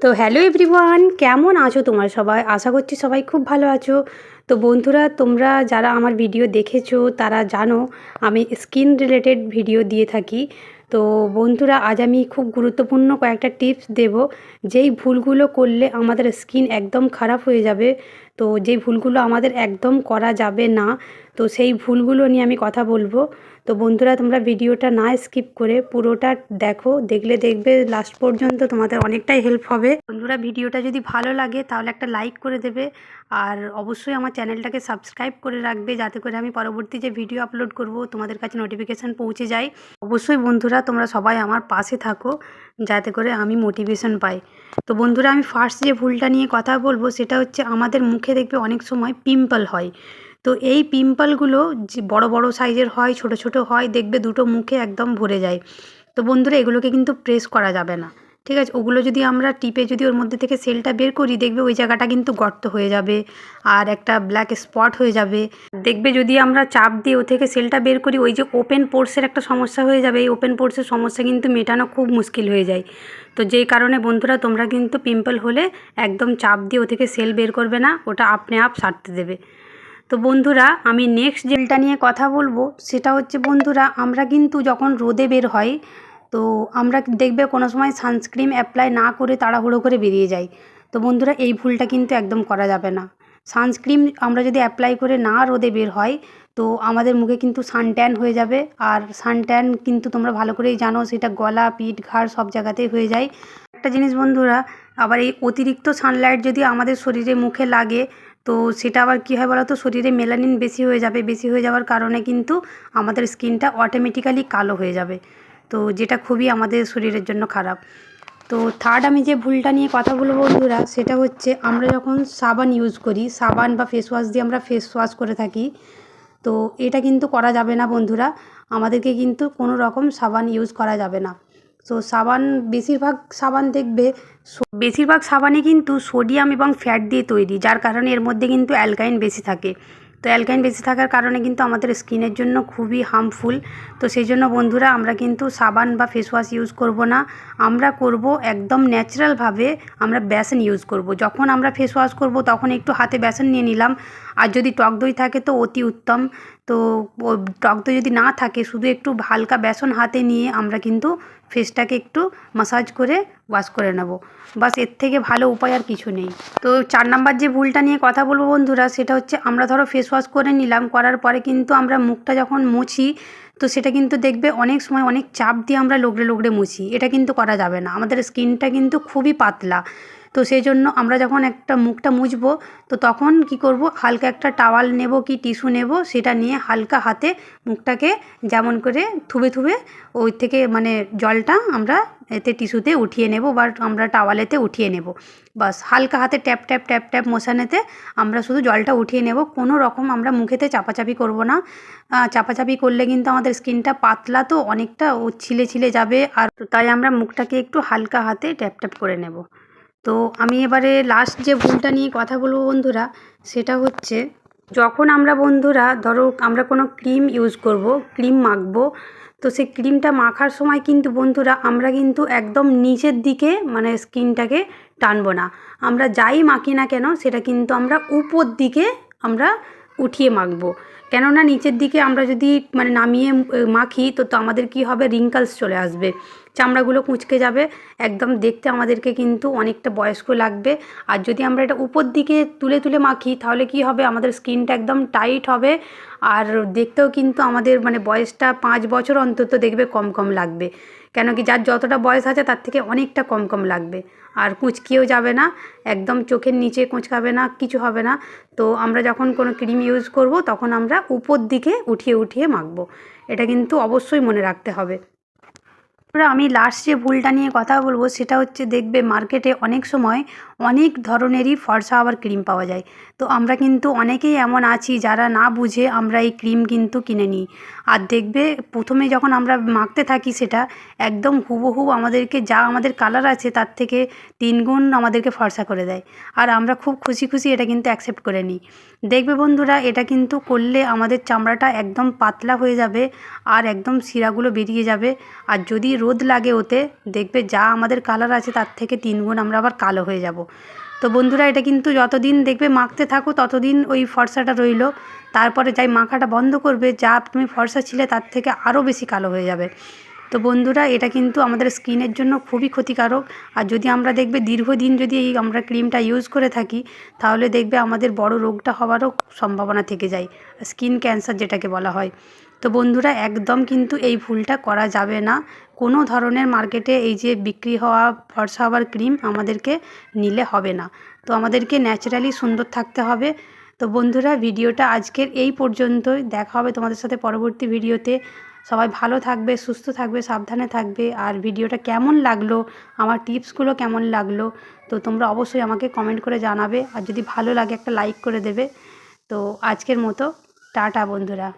তো hello everyone, কেমন আছো তোমরা সবাই? আশা করছি সবাই খুব ভালো আছো। তো বন্ধুরা, তোমরা যারা আমার ভিডিও দেখেছ, তারা জানো আমি স্কিন রিলেটেড ভিডিও দিয়ে থাকি। তো বন্ধুরা, আজ আমি খুব গুরুত্বপূর্ণ কয়েকটা টিপস দেব। যেই ভুলগুলো করলে আমাদের স্কিন একদম খারাপ হয়ে যাবে, তো যেই ভুলগুলো আমাদের একদম করা যাবে না তো সেই ভুলগুলো নিয়ে আমি কথা বলব। তো বন্ধুরা, তোমরা ভিডিওটা না স্কিপ করে পুরোটা দেখো। দেখলে দেখবে লাস্ট পর্যন্ত তোমাদের অনেকটাই হেল্প হবে। বন্ধুরা, ভিডিওটা যদি ভালো লাগে তাহলে একটা লাইক করে দেবে। আর অবশ্যই আমার চ্যানেলটাকে সাবস্ক্রাইব করে রাখবে যাতে করে আমি পরবর্তী যে ভিডিও আপলোড করব, তোমাদের কাছে নোটিফিকেশান পৌঁছে যায়। অবশ্যই বন্ধুরা, তোমরা সবাই আমার পাশে থাকো যাতে করে আমি মোটিভেশন পাই। তো বন্ধুরা, আমি ফার্স্ট যে ভুলটা নিয়ে কথা বলব, সেটা হচ্ছে আমাদের মুখে দেখবে অনেক সময় পিম্পল হয়। তো এই পিম্পলগুলো যে বড় বড় সাইজের হয়, ছোট ছোট হয়, দেখবে দুটো মুখে একদম ভরে যায়। তো বন্ধুরা, এগুলোকে কিন্তু প্রেস করা যাবে না। ঠিক আছে? ওগুলো যদি আমরা টিপে যদি ওর মধ্যে থেকে সেলটা বের করি, দেখবে ওই জায়গাটা কিন্তু গর্ত হয়ে যাবে আর একটা ব্ল্যাক স্পট হয়ে যাবে। দেখবে যদি আমরা চাপ দিয়ে ও থেকে সেলটা বের করি, ওই যে ওপেন পোর্সের একটা সমস্যা হয়ে যাবে। এই ওপেন পোর্সের সমস্যা কিন্তু মেটানো খুব মুশকিল হয়ে যায়। তো যেই কারণে বন্ধুরা, তোমরা কিন্তু পিম্পল হলে একদম চাপ দিয়ে ও থেকে সেল বের করবে না, ওটা আপনি আপ সারতে দেবে। তো বন্ধুরা, আমি নেক্সট জেলটা নিয়ে কথা বলব, সেটা হচ্ছে বন্ধুরা, আমরা কিন্তু যখন রোদে বের হয়, তো আমরা দেখবে কোনো সময় সানস্ক্রিন অ্যাপ্লাই না করে তাড়াহুড়ো করে বেরিয়ে যাই। তো বন্ধুরা, এই ভুলটা কিন্তু একদম করা যাবে না। সানস্ক্রিন আমরা যদি অ্যাপ্লাই করে না রোদে বের হয়, তো আমাদের মুখে কিন্তু সানট্যান হয়ে যাবে। আর সানট্যান কিন্তু তোমরা ভালো করেই জানো, সেটা গলা, পিঠ, ঘাড় সব জায়গাতেই হয়ে যায়। একটা জিনিস বন্ধুরা, আবার এই অতিরিক্ত সানলাইট যদি আমাদের শরীরে মুখে লাগে তো সেটা আবার কী হয় বলো তো শরীরে মেলানিন বেশি হয়ে যাবে, বেশি হয়ে যাওয়ার কারণে কিন্তু আমাদের স্কিনটা অটোমেটিক্যালি কালো হয়ে যাবে। তো যেটা খুবই আমাদের শরীরের জন্য খারাপ। তো থার্ড আমি যে ভুলটা নিয়ে কথা বলব বন্ধুরা, সেটা হচ্ছে আমরা যখন সাবান ইউজ করি, সাবান বা ফেস ওয়াশ দিয়ে আমরা ফেস ওয়াশ করে থাকি, তো এটা কিন্তু করা যাবে না বন্ধুরা। আমাদেরকে কিন্তু কোনো রকম সাবান ইউজ করা যাবে না। তো সাবান, বেশিরভাগ সাবান দেখবে বেশিরভাগ সাবানই কিন্তু সোডিয়াম এবং ফ্যাট দিয়ে তৈরি, যার কারণে এর মধ্যে কিন্তু অ্যালকাইন বেশি থাকে। তো অ্যালকাইন বেশি থাকার কারণে কিন্তু আমাদের স্কিনের জন্য খুবই হার্মফুল। তো সেই জন্য বন্ধুরা, আমরা কিন্তু সাবান বা ফেস ওয়াশ ইউজ করব না। আমরা করব একদম ন্যাচারালভাবে আমরা বেসন ইউজ করব। যখন আমরা ফেস ওয়াশ করব, তখন একটু হাতে বেসন নিয়ে নিলাম। আর যদি টক দই থাকে তো অতি উত্তম। তো টক দই যদি না থাকে, শুধু একটু হালকা বেসন হাতে নিয়ে আমরা কিন্তু ফেসটাকে একটু মাসাজ করে ওয়াশ করে নেব। বাসের থেকে ভালো উপায় আর কিছু নেই। তো চার নাম্বার যে ভুলটা নিয়ে কথা বলব বন্ধুরা, সেটা হচ্ছে আমরা ধরো ফেস ওয়াশ করে নিলাম, করার পরে কিন্তু আমরা মুখটা যখন মুছি, তো সেটা কিন্তু দেখবে অনেক সময় অনেক চাপ দিয়ে আমরা লোগড়ে লোগড়ে মুছি। এটা কিন্তু করা যাবে না। আমাদের স্কিনটা কিন্তু খুবই পাতলা। তো সেই জন্য আমরা যখন একটা মুখটা মুছবো, তো তখন কি করব? হালকা একটা টাওয়াল নেব কি টিস্যু নেব, সেটা নিয়ে হালকা হাতে মুখটাকে যেমন করে থুবে থুবে ওই থেকে মানে জলটা আমরা এতে টিস্যুতে উঠিয়ে নেব বা আমরা টাওয়ালেতে উঠিয়ে নেব। বাস হালকা হাতে ট্যাপ ট্যাপ ট্যাপ ট্যাপ মোছানেতে আমরা শুধু জলটা উঠিয়ে নেব। কোনো রকম আমরা মুখেতে চাপাচাপি করব না। চাপাচাপি করলে কিন্তু আমাদের স্কিনটা পাতলা তো অনেকটা ও ছিলে ছিলে যাবে আর তাই আমরা মুখটাকে একটু হালকা হাতে ট্যাপ ট্যাপ করে নেব। তো আমি এবারে লাস্ট যে ভুলটা নিয়ে কথা বলব বন্ধুরা, সেটা হচ্ছে যখন আমরা বন্ধুরা, ধরো আমরা কোনো ক্রিম ইউজ করব ক্রিম মাখবো, তো সেই ক্রিমটা মাখার সময় কিন্তু বন্ধুরা আমরা কিন্তু একদম নিচের দিকে মানে স্কিনটাকে টানবো না। আমরা যাই মাখি না কেন, সেটা কিন্তু আমরা উপর দিকে আমরা উঠিয়ে মাখবো। কেননা নিচের দিকে আমরা যদি মানে নামিয়ে মাখি, তো তো আমাদের কী হবে? রিঙ্কালস চলে আসবে। চামড়াগুলো কুঁচকে যাবে, একদম দেখতে আমাদেরকে কিন্তু অনেকটা বয়স্ক লাগবে। আর যদি আমরা এটা উপর দিকে তুলে তুলে মাখি, তাহলে কি হবে? আমাদের স্কিনটা একদম টাইট হবে। আর দেখতেও কিন্তু আমাদের মানে বয়সটা পাঁচ বছর অন্তত দেখবে কম কম লাগবে। কেন কি যার যতটা বয়স আছে, তার থেকে অনেকটা কম কম লাগবে। আর কুঁচকিয়েও যাবে না, একদম চোখের নিচে কুঁচকাবে না, কিছু হবে না। তো আমরা যখন কোনো ক্রিম ইউজ করব, তখন আমরা উপর দিকে উঠিয়ে উঠিয়ে মাখবো। এটা কিন্তু অবশ্যই মনে রাখতে হবে। আমি লাস্ট যে ভুলটা নিয়ে কথা বলব, সেটা হচ্ছে দেখবে মার্কেটে অনেক সময় অনেক ধরনেরই ফর্সা আবার ক্রিম পাওয়া যায়। তো আমরা কিন্তু অনেকেই এমন আছি যারা না বুঝে আমরা এই ক্রিম কিন্তু কিনে নিই। আর দেখবে প্রথমে যখন আমরা মাখতে থাকি সেটা, একদম হুবহু আমাদেরকে যা আমাদের কালার আছে তার থেকে তিনগুণ আমাদেরকে ফর্সা করে দেয়। আর আমরা খুব খুশি খুশি এটা কিন্তু অ্যাকসেপ্ট করে নিই। দেখবে বন্ধুরা, এটা কিন্তু করলে আমাদের চামড়াটা একদম পাতলা হয়ে যাবে আর একদম শিরাগুলো বেরিয়ে যাবে। আর যদি রোদ লাগে ওতে, দেখবে যা আমাদের কালার আছে তার থেকে তিন গুণ আমরা আবার কালো হয়ে যাব। তো বন্ধুরা, এটা কিন্তু যতদিন দেখবে মাখতে থাকো, ততদিন ওই ফর্সাটা রইল। তারপরে যাই মাখাটা বন্ধ করবে, যা তুমি ফর্সা ছিলে তার থেকে আরও বেশি কালো হয়ে যাবে। তো বন্ধুরা, এটা কিন্তু আমাদের স্কিনের জন্য খুবই ক্ষতিকারক। আর যদি আমরা দেখবে দীর্ঘদিন যদি এই আমরা ক্রিমটা ইউজ করে থাকি, তাহলে দেখবে আমাদের বড় রোগটা হওয়ারও সম্ভাবনা থেকে যায়। স্কিন ক্যান্সার যেটাকে বলা হয়। তো বন্ধুরা, একদম কিন্তু এই ভুলটা করা যাবে না। কোনো ধরনের মার্কেটে এই যে বিক্রি হওয়া, ফর্সা হওয়ার ক্রিম আমাদেরকে নিলে হবে না। তো আমাদেরকে ন্যাচারালি সুন্দর থাকতে হবে। তো বন্ধুরা, ভিডিওটা আজকের এই পর্যন্তই। দেখা হবে তোমাদের সাথে পরবর্তী ভিডিওতে। সবাই ভালো থাকবে, সুস্থ থাকবে, সাবধানে থাকবে। আর ভিডিওটা কেমন লাগল, আমার টিপসগুলো কেমন লাগল, তো তোমরা অবশ্যই আমাকে কমেন্ট করে জানাবে। আর যদি ভালো লাগে একটা লাইক করে দেবে। তো আজকের মতো, টাটা বন্ধুরা।